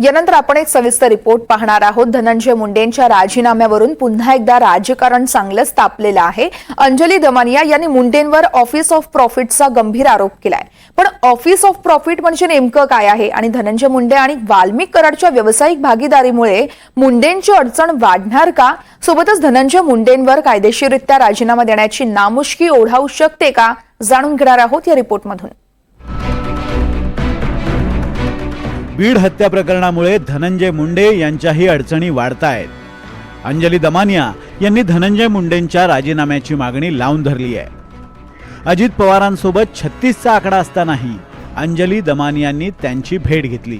यानंतर आपण एक सविस्तर रिपोर्ट पाहणार आहोत. धनंजय मुंडेंच्या राजीनाम्यावरून पुन्हा एकदा राजकारण चांगलंच तापलेलं आहे. अंजली दमानिया यांनी मुंडेंवर ऑफिस ऑफ प्रॉफिटचा गंभीर आरोप केलाय. पण ऑफिस ऑफ प्रॉफिट म्हणजे नेमकं काय आहे? आणि धनंजय मुंडे आणि वाल्मिक कराडच्या व्यावसायिक भागीदारीमुळे मुंडेंची अडचण वाढणार का? सोबतच धनंजय मुंडेंवर कायदेशीररित्या राजीनामा देण्याची नामुष्की ओढावू शकते का? जाणून घेणार आहोत या रिपोर्टमधून. बीड हत्या प्रकरणामुळे धनंजय मुंडे यांच्याही अडचणी वाढतायत. अंजली दमानिया यांनी धनंजय मुंडेंच्या राजीनाम्याची मागणी लावून धरली आहे. अजित पवारांसोबत छत्तीसचा आकडा असतानाही अंजली दमानियांनी त्यांची भेट घेतली.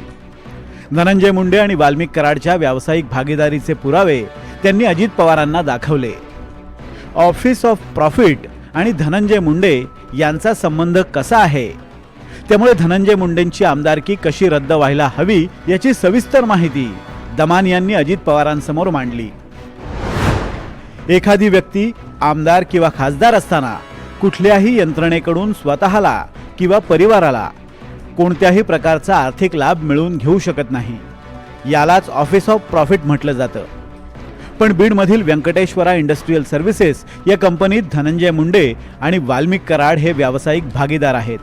धनंजय मुंडे आणि वाल्मिक कराडच्या व्यावसायिक भागीदारीचे पुरावे त्यांनी अजित पवारांना दाखवले. ऑफिस ऑफ प्रॉफिट आणि धनंजय मुंडे यांचा संबंध कसा आहे? त्यामुळे धनंजय मुंडेंची आमदारकी कशी रद्द व्हायला हवी याची सविस्तर माहिती दमान यांनी अजित पवारांसमोर मांडली. एखादी व्यक्ती आमदार किंवा खासदार असताना कुठल्याही यंत्रणेकडून स्वतःला किंवा परिवाराला कोणत्याही प्रकारचा आर्थिक लाभ मिळवून घेऊ शकत नाही. यालाच ऑफिस ऑफ प्रॉफिट म्हटलं जातं. पण बीडमधील व्यंकटेश्वरा इंडस्ट्रीयल सर्व्हिसेस या कंपनीत धनंजय मुंडे आणि वाल्मिक कराड हे व्यावसायिक भागीदार आहेत.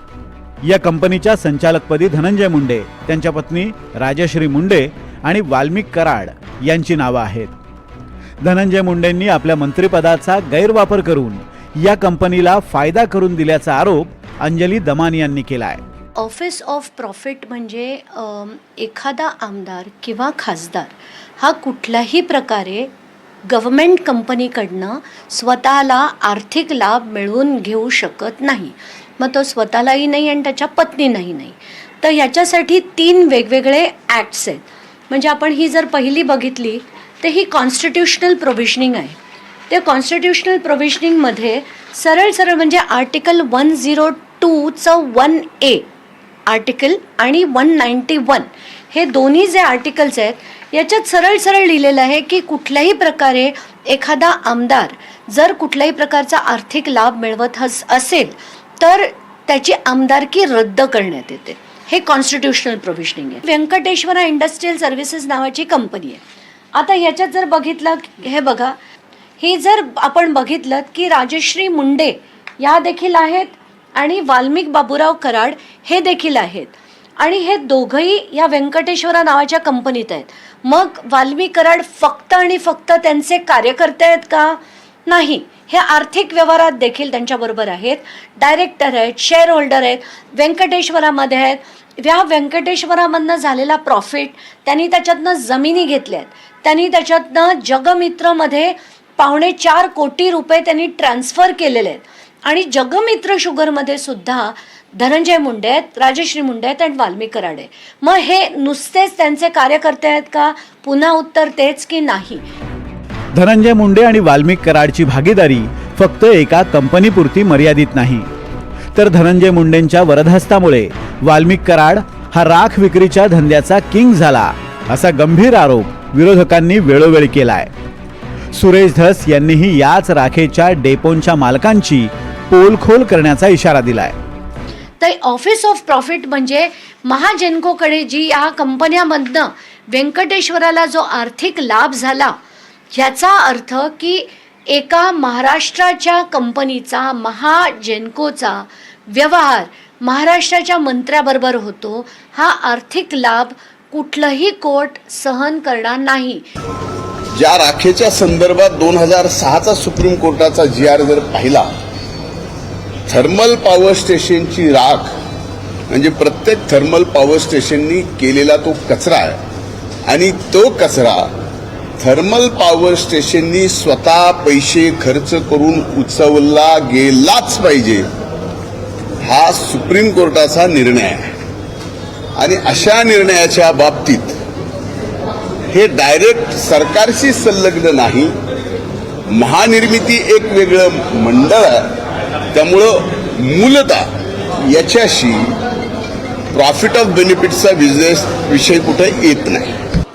या कंपनीच्या संचालकपदी धनंजय मुंडे त्यांच्या पत्नी राजश्री मुंडे आणि वाल्मिक कराड यांची नावं आहेत. धनंजय मुंडेंनी आपल्या मंत्रिपदाचा गैरवापर करून या कंपनीला फायदा करून दिल्याचा आरोप अंजली दमानी यांनी केलाय. ऑफिस ऑफ प्रॉफिट म्हणजे एखादा आमदार किंवा खासदार हा कुठल्याही प्रकारे गव्हर्मेंट कंपनीकडनं स्वतःला आर्थिक लाभ मिळवून घेऊ शकत नाही. मग तो स्वतःलाही नाही आणि त्याच्या पत्नीलाही नाही. तर याच्यासाठी तीन वेगवेगळे ॲक्ट्स आहेत. म्हणजे आपण ही जर पहिली बघितली तर ही कॉन्स्टिट्युशनल प्रोव्हिजनिंग आहे. ते कॉन्स्टिट्युशनल प्रोव्हिजनिंगमध्ये सरळ सरळ म्हणजे आर्टिकल वन झिरो टूचं वन ए आर्टिकल आणि वन नाईन्टी वन हे दोन्ही जे आर्टिकल्स आहेत याच्यात सरळ सरळ लिहिलेलं आहे की कुठल्याही प्रकारे एखादा आमदार जर कुठल्याही प्रकारचा आर्थिक लाभ मिळवत हस असेल तर त्याची आमदारकी रद्द करण्यात येते. हे कॉन्स्टिट्युशनल प्रोव्हिजनिंग आहे. व्यंकटेश्वरा इंडस्ट्रीयल सर्व्हिसेस नावाची कंपनी आहे. आता ह्याच्यात जर बघितलं हे बघा ही जर आपण बघितलं की राजश्री मुंडे या देखील आहेत आणि वाल्मिक बाबूराव कराड हे देखील आहेत. आणि हे दोघंही या व्यंकटेश्वरा नावाच्या कंपनीत आहेत. मग वाल्मी कराड फक्त आणि फक्त त्यांचे कार्यकर्ते आहेत का? नाही. हे आर्थिक व्यवहारात देखील त्यांच्याबरोबर आहेत. डायरेक्टर आहेत शेअर होल्डर आहेत व्यंकटेश्वरामध्ये आहेत. या व्यंकटेश्वरामधनं झालेला प्रॉफिट त्यांनी त्याच्यातनं जमिनी घेतल्या आहेत. त्यांनी त्याच्यातनं जगमित्रमध्ये पावणे चार कोटी रुपये त्यांनी ट्रान्स्फर केलेले आहेत. आणि जगमित्र शुगरमध्ये सुद्धा धनंजय मुंडे आहेत राजश्री मुंडे आहेत आणि वाल्मिक कराड मग हे नुसतेच त्यांचे कार्यकर्ते आहेत का? पुन्हा उत्तर तेच की नाही? धनंजय मुंडे आणि वाल्मिक कराडची भागीदारी फक्त एका कंपनीपुरती मर्यादित नाही. तर धनंजय मुंडेंच्या वरदहस्तामुळे वाल्मिक कराड हा राख विक्रीच्या धंद्याचा किंग झाला असा गंभीर आरोप विरोधकांनी वेळोवेळी केलाय. सुरेश धस यांनीही याच राखेच्या डेपोनच्या मालकांची पोलखोल करण्याचा इशारा दिलाय. तर ऑफिस ऑफ प्रॉफिट म्हणजे महाजेन्कोकडे जी या कंपन्यामधनं व्यंकटेश्वराला जो आर्थिक लाभ झाला ह्याचा अर्थ की एका महाराष्ट्राच्या कंपनीचा महाजेन्कोचा व्यवहार महाराष्ट्राच्या मंत्र्याबरोबर होतो हा आर्थिक लाभ कुठलंही कोर्ट सहन करणार नाही. ज्या राखेच्या संदर्भात दोन हजार सहाचा सुप्रीम कोर्टाचा जी आर जर पाहिला थर्मल पॉवर स्टेशनची राख म्हणजे प्रत्येक थर्मल पॉवर स्टेशननी केलेला तो कचरा आहे. आणि तो कचरा थर्मल पॉवर स्टेशननी स्वतः पैसे खर्च करून उचवला गेलाच पाहिजे हा सुप्रीम कोर्टाचा निर्णय आहे. आणि अशा निर्णयाच्या बाबतीत हे डायरेक्ट सरकारशी संलग्न नाही महानिर्मिती एक वेगळं मंडळ आहे. त्यामुळं मूलतः याच्याशी प्रॉफिट ऑफ बेनिफिटचा बिझनेस विषय कुठे येत नाही.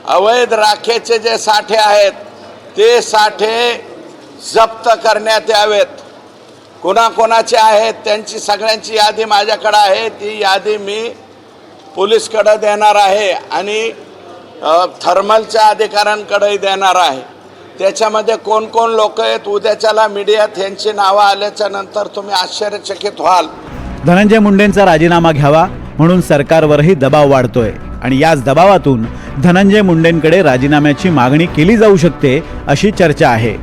अवैध राखेचे जे साठे आहेत ते साठे जप्त करण्यात यावेत. कोणाकोणाचे आहेत त्यांची सगळ्यांची यादी माझ्याकडं आहे ती यादी मी पोलीसकडं देणार आहे आणि थर्मलच्या अधिकाऱ्यांकडे देणार आहे. त्याच्यामध्ये कोण कोण लोक आहेत उद्याच्याला मीडियात यांची नावं आल्याच्यानंतर तुम्ही आश्चर्यचकित व्हाल. धनंजय मुंडेंचा राजीनामा घ्यावा म्हणून सरकारवरही दबाव वाढतोय. आणि याच दबावातून धनंजय मुंडेंकडे राजीनाम्याची मागणी केली जाऊ शकते अशी चर्चा आहे.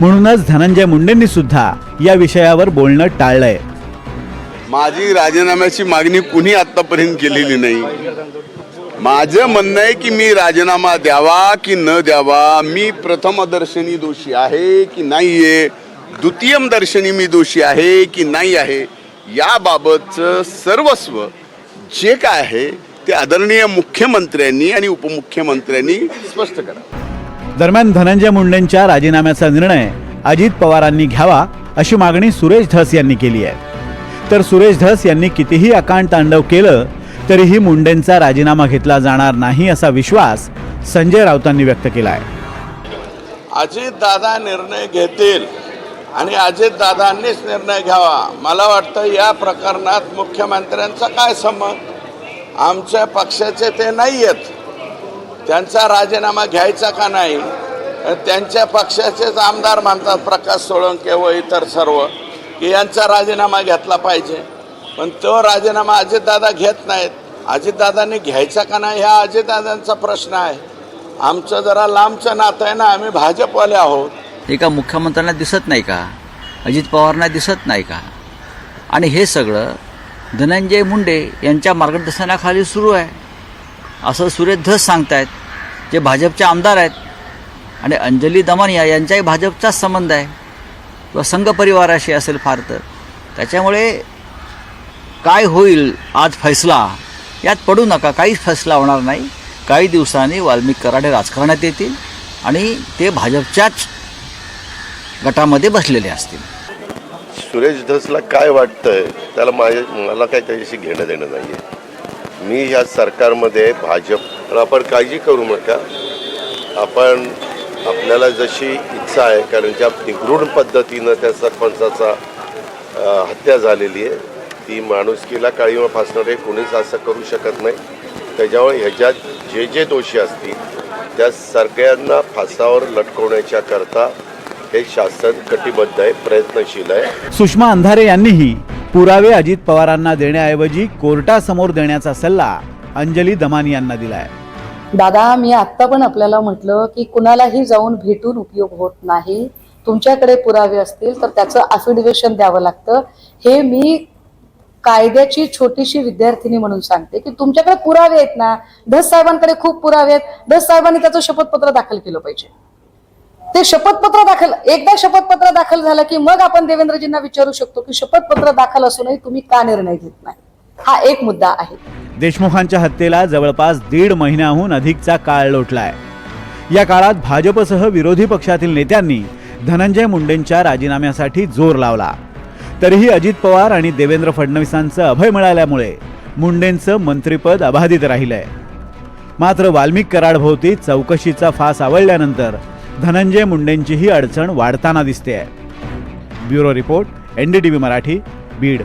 म्हणूनच धनंजय मुंडेंनी सुद्धा या विषयावर बोलणं टाळलंय. माझी राजीनाम्याची मागणी कुणी आतापर्यंत केलेली नाही. माझं म्हणणं आहे की मी राजीनामा द्यावा की न द्यावा मी प्रथम दर्शनी दोषी आहे की नाही आहे द्वितीयम दर्शनी मी दोषी आहे की नाही आहे याबाबतचं सर्वस्व जे काय आहे ते आदरणीय मुख्यमंत्र्यांनी आणि उपमुख्यमंत्र्यांनी स्पष्ट करा. दरम्यान धनंजय मुंडेंच्या राजीनाम्याचा निर्णय अजित पवारांनी घ्यावा अशी मागणी सुरेश धस यांनी केली आहे. तर सुरेश धस यांनी कितीही अकांड तांडव केलं तरीही मुंडेंचा राजीनामा घेतला जाणार नाही असा विश्वास संजय राऊतांनी व्यक्त केला आहे अजितदादा निर्णय घेतील आणि अजितदादांनीच निर्णय घ्यावा. मला वाटतं या प्रकरणात मुख्यमंत्र्यांचा काय संबंध? आमच्या पक्षाचे ते नाही आहेत त्यांचा राजीनामा घ्यायचा का नाही? त्यांच्या पक्षाचेच आमदार मानतात प्रकाश सोळंके व इतर सर्व की यांचा राजीनामा घेतला पाहिजे. पण तो राजीनामा अजितदादा घेत नाहीत. अजितदादांनी घ्यायचा का नाही हा अजितदादांचा प्रश्न आहे. आमचं जरा लांबचं नातं आहे ना आम्ही भाजपवाले आहोत. एका मुख्यमंत्र्यांना दिसत नाही का? अजित पवारांना दिसत नाही का? आणि हे सगळं धनंजय मुंडे यांच्या मार्गदर्शनाखाली सुरू आहे. असं सुरेश धस सांगतायत जे भाजपचे आमदार आहेत. आणि अंजली दमानिया यांचाही भाजपचाच संबंध आहे. किंवा संघ परिवाराशी असेल फार तर. त्याच्यामुळे काय होईल आज फैसला? यात पडू नका काहीच फैसला होणार नाही. काही दिवसांनी वाल्मिक कराडे राजकारणात येतील आणि ते भाजपच्याच गटामध्ये बसलेले असतील. सुरेश धसला काय वाटतंय त्याला माझ्या मला काही त्याच्याशी घेणं देणं नाही आहे मी ह्या सरकारमध्ये भाजप आपण काळजी करू नका. आपण आपल्याला जशी इच्छा आहे कारण ज्या निगृढ पद्धतीनं त्या सरपंचाचा हत्या झालेली आहे ती माणुसकीला काळीमा फासणारे कोणीच असं करू शकत नाही. त्याच्यामुळे ह्याच्यात जे जे दोषी असतील त्या सगळ्यांना फासावर लटकवण्याच्या करता हे शासन कटिबद्ध आहे प्रयत्नशील आहे. सुषमा अंधारे यांनीही पुरावे अजित पवारांना देण्याऐवजी कोर्टासमोर देण्याचा सल्ला अंजली दमानी यांना दिलाय. दादा मी आत्ता पण आपल्याला म्हटलं की कुणालाही जाऊन भेटून उपयोग होत नाही. तुमच्याकडे पुरावे असतील तर त्याचं अफिडेविशन द्यावं लागतं. हे मी कायद्याची छोटीशी विद्यार्थिनी म्हणून सांगते की तुमच्याकडे पुरावे आहेत ना धस साहेबांकडे खूप पुरावे आहेत. धस साहेबांनी त्याचं शपथपत्र दाखल केलं पाहिजे. ते शपथपत्र दाखल एकदा शपथपत्र दाखल झालं की मग आपण देवेंद्रजींना विचारू शकतो की शपथपत्र दाखल असूनही तुम्ही का निर्णय घेत नाही? हा एक मुद्दा आहे. देशमुखांच्या हत्येला जवळपास दीड महिन्याहून अधिकचा काळ लोटलाय. या काळात भाजपसह विरोधी पक्षातील नेत्यांनी धनंजय मुंडेंच्या राजीनाम्यासाठी जोर लावला. तरीही अजित पवार आणि देवेंद्र फडणवीसांचं अभय मिळाल्यामुळे मुंडेंचं मंत्रिपद अबाधित राहिलंय. मात्र वाल्मिक कराडभोवती चौकशीचा फास आवळल्यानंतर धनंजय मुंडेंचीही अडचण वाढताना दिसते bureau report NDTV Marathi Beed.